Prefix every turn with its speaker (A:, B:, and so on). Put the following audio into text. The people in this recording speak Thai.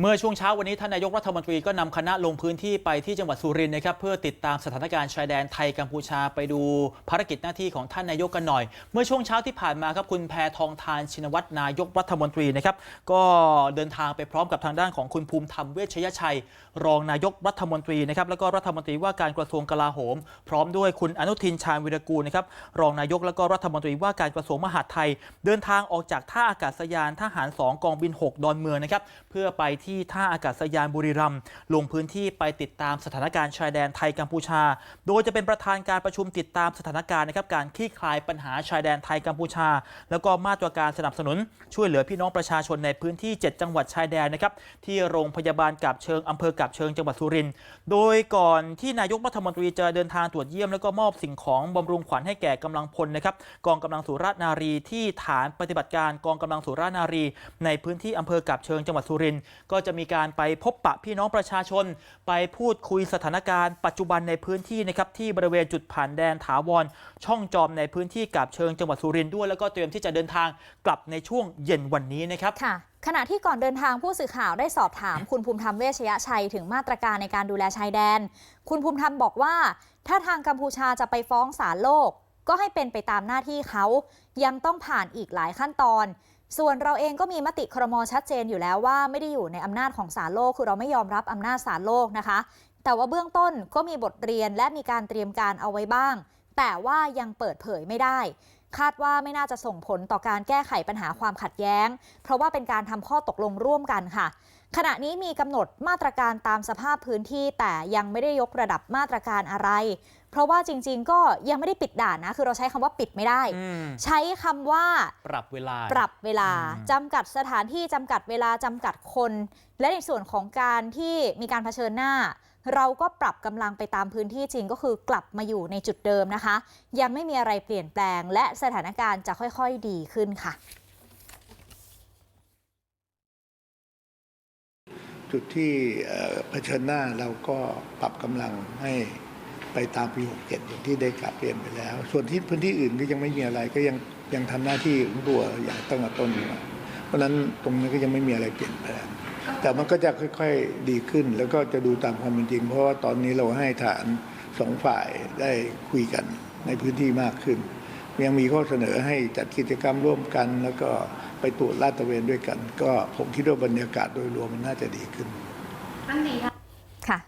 A: เมื่อช่วงเช้าวันนี้ท่านนายกรัฐมนตรีก็นำคณะลงพื้นที่ไปที่จังหวัดสุรินทร์นะครับเพื่อติดตามสถานการณ์ชายแดนไทยกัมพูชาไปดูภารกิจหน้าที่ของท่านนายกกันหน่อย เมื่อช่วงเช้าที่ผ่านมาครับคุณแพทองทานชินวัตรนายกรัฐมนตรีนะครับก็เดินทางไปพร้อมกับทางด้านของคุณภูมิธรรมเวชยชัย รองนายกรัฐมนตรีนะครับแล้วก็รัฐมนตรีว่าการกระทรวงกลาโหม พร้อมด้วยคุณอนุทินชาญวิรกูลนะครับรองนายกแล้วก็รัฐมนตรีว่าการกระทรวงมหาดไทย เดินทางออกจากท่าอากาศยานทหาร 2 กองบิน 6 ดอนเมืองนะครับเพื่อไปที่ท่าอากาศยานบุรีรัมย์ลงพื้นที่ไปติดตามสถานการณ์ชายแดนไทยกัมพูชา โดยจะเป็นประธานการประชุมติดตามสถานการณ์นะครับการคลี่คลายปัญหาชายแดนไทยกัมพูชา แล้วก็มาตรการสนับสนุน ช่วยเหลือพี่น้องประชาชนในพื้นที่ 7 จังหวัดชายแดนนะครับที่โรงพยาบาลกาบเชิงอำเภอกาบเชิงจังหวัดสุรินทร์โดยก่อนที่นายกรัฐมนตรีจะเดินทางตรวจเยี่ยมแล้วก็มอบสิ่งของบำรุงขวัญให้แก่กำลังพลนะครับกองกำลังสุรานารีที่ฐานปฏิบัติการกองกำลังสุรานารี ในพื้นที่อำเภอกาบเชิงจังหวัดสุรินทร์ก็จะมีการไปพบปะพี่น้องประชาชน ไปพูดคุยสถานการณ์ ปัจจุบันในพื้นที่นะครับที่บริเวณจุดผ่านแดนถาวร ช่องจอมในพื้นที่กาบเชิงจังหวัดสุรินทร์ด้วย แล้วก็เตรียมที่จะเดินทางกลับในช่วงเย็นวันนี้นะครับ
B: ค่ะขณะที่ก่อนเดินทางผู้สื่อข่าวได้สอบถาม คุณภูมิธรรมเวชยชัยถึงมาตรการในการดูแลชายแดน คุณภูมิธรรมบอกว่า ถ้าทางกัมพูชาจะไปฟ้องศาลโลก ก็ให้เป็นไปตามหน้าที่เขายังต้องผ่านอีกหลายขั้นตอน ส่วนเราเองก็มีมติครมชัดเจนอยู่แล้วว่าไม่ได้อยู่ในอำนาจของศาลโลก คือเราไม่ยอมรับอำนาจศาลโลกนะคะ แต่ว่าเบื้องต้นก็มีบทเรียนและมีการเตรียมการเอาไว้บ้าง แต่ว่ายังเปิดเผยไม่ได้ คาดว่าไม่น่าจะส่งผลต่อการแก้ไขปัญหาความขัดแย้ง เพราะว่าเป็นการทำข้อตกลงร่วมกันค่ะ ขณะนี้มีกำหนดมาตรการตามสภาพพื้นที่แต่ยังไม่ได้ยกระดับมาตรการอะไร เพราะว่าจริง ๆ ก็ยังไม่ได้ปิดด่านนะ คือเราใช้คำว่าปิดไม่ได้
A: อืม
B: ใช้คำว่า
A: ปรับเวลา
B: ปรับเวลา
A: อืม
B: จำกัดสถานที่จำกัดเวลาจำกัดคน และในส่วนของการที่มีการเผชิญหน้า เราก็ปรับกำลังไปตามพื้นที่จริงก็คือกลับมาอยู่ในจุดเดิมนะคะ ยังไม่มีอะไรเปลี่ยนแปลง และสถานการณ์จะค่อย ๆ ดีขึ้นค่ะ
C: จุดที่เผชิญหน้าเราก็ปรับกำลังให้ไปตามปี 67อย่างที่ได้กลับเรียนไปแล้ว ส่วนที่พื้นที่อื่นก็ยังไม่มีอะไรก็ยังยังทำหน้าที่ของตัวอย่างตั้งแต่ต้นมาเพราะฉะนั้นตรงนี้ก็ยังไม่มีอะไรเปลี่ยนแปลงแต่มันก็จะค่อย ๆดีขึ้น แล้วก็จะดูตามความเป็นจริง เพราะว่าตอนนี้เราให้ฐานสองฝ่ายได้คุยกันในพื้นที่มากขึ้น ยังมีข้อเสนอให้จัดกิจกรรมร่วมกันแล้วก็ ไปตรวจลาดตระเวนด้วยกัน ก็ผมคิดว่าบรรยากาศโดยรวมมันน่าจะดีขึ้น
B: ค่ะ